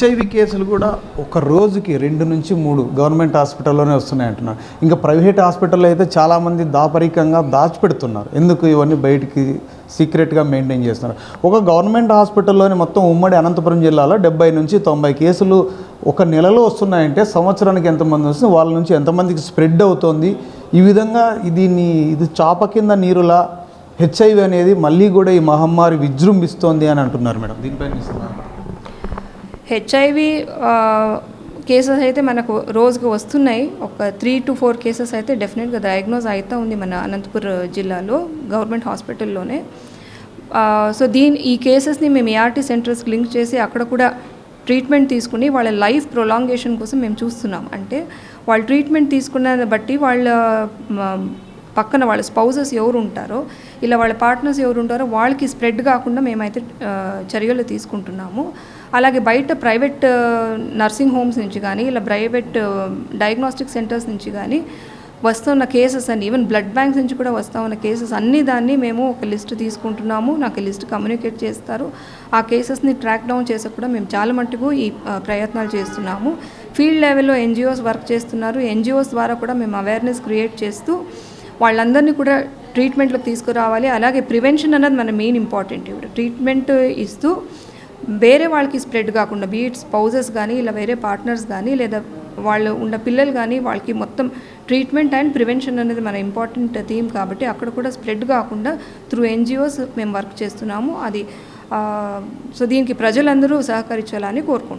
HIV కేసులు కూడా ఒక రోజుకి రెండు నుంచి మూడు గవర్నమెంట్ హాస్పిటల్లోనే వస్తున్నాయి అంటున్నారు. ఇంకా ప్రైవేట్ హాస్పిటల్లో అయితే చాలామంది దాపరికంగా దాచిపెడుతున్నారు. ఎందుకు ఇవన్నీ బయటికి సీక్రెట్గా మెయింటైన్ చేస్తున్నారు? ఒక గవర్నమెంట్ హాస్పిటల్లోని మొత్తం ఉమ్మడి అనంతపురం జిల్లాలో డెబ్బై నుంచి తొంభై కేసులు ఒక నెలలో వస్తున్నాయంటే సంవత్సరానికి ఎంతమంది వస్తుంది వాళ్ళ నుంచి ఎంతమందికి స్ప్రెడ్ అవుతోంది? ఈ విధంగా దీన్ని ఇది చాప కింద నీరులా హెచ్ఐవి అనేది మళ్ళీ కూడా ఈ మహమ్మారి విజృంభిస్తోంది అని అంటున్నారు మేడం. దీనిపైన ఇస్తున్నారు హెచ్ఐవి కేసెస్ అయితే మనకు రోజుకు వస్తున్నాయి. ఒక త్రీ టు ఫోర్ కేసెస్ అయితే డెఫినెట్గా డయాగ్నోజ్ అవుతూ ఉంది మన అనంతపూర్ జిల్లాలో గవర్నమెంట్ హాస్పిటల్లోనే సో దీని ఈ కేసెస్ని మేము ఏఆర్టీ సెంటర్స్కి లింక్ చేసి అక్కడ కూడా ట్రీట్మెంట్ తీసుకుని వాళ్ళ లైఫ్ ప్రొలాంగేషన్ కోసం మేము చూస్తున్నాం. అంటే వాళ్ళు ట్రీట్మెంట్ తీసుకున్న బట్టి వాళ్ళ పక్కన వాళ్ళ స్పౌజెస్ ఎవరు ఉంటారో ఇలా వాళ్ళ పార్ట్నర్స్ ఎవరు ఉంటారో వాళ్ళకి స్ప్రెడ్ కాకుండా మేమైతే చర్యలు తీసుకుంటున్నాము. అలాగే బయట ప్రైవేట్ నర్సింగ్ హోమ్స్ నుంచి కానీ ఇలా ప్రైవేట్ డయాగ్నోస్టిక్ సెంటర్స్ నుంచి కానీ వస్తున్న cases and even blood banks నుంచి కూడా వస్తూ ఉన్న కేసెస్ అన్ని దాన్ని మేము ఒక లిస్ట్ తీసుకుంటున్నాము. నాకు లిస్ట్ కమ్యూనికేట్ చేస్తారు. ఆ కేసెస్ని ట్రాక్ డౌన్ చేసే కూడా మేము చాలా మట్టుకు ఈ ప్రయత్నాలు చేస్తున్నాము. ఫీల్డ్ లెవెల్లో ఎన్జిఓస్ వర్క్ చేస్తున్నారు. ఎన్జిఓస్ ద్వారా కూడా మేము అవేర్నెస్ క్రియేట్ చేస్తూ వాళ్ళందరినీ కూడా ట్రీట్మెంట్లోకి తీసుకురావాలి. అలాగే ప్రివెన్షన్ అన్నది మన మెయిన్ ఇంపార్టెంట్ ఇప్పుడు ట్రీట్మెంట్ ఇస్తూ వేరే వాళ్ళకి స్ప్రెడ్ కాకుండా బీట్స్ పౌజెస్ కానీ ఇలా వేరే పార్ట్నర్స్ కానీ లేదా వాళ్ళు ఉన్న పిల్లలు కానీ వాళ్ళకి మొత్తం ట్రీట్మెంట్ అండ్ ప్రివెన్షన్ అనేది మన ఇంపార్టెంట్ థీమ్ కాబట్టి అక్కడ కూడా స్ప్రెడ్ కాకుండా త్రూ ఎన్జిఓస్ మేము వర్క్ చేస్తున్నాము. అది సో దీనికి ప్రజలందరూ సహకరించాలని కోరుకుంటున్నాం.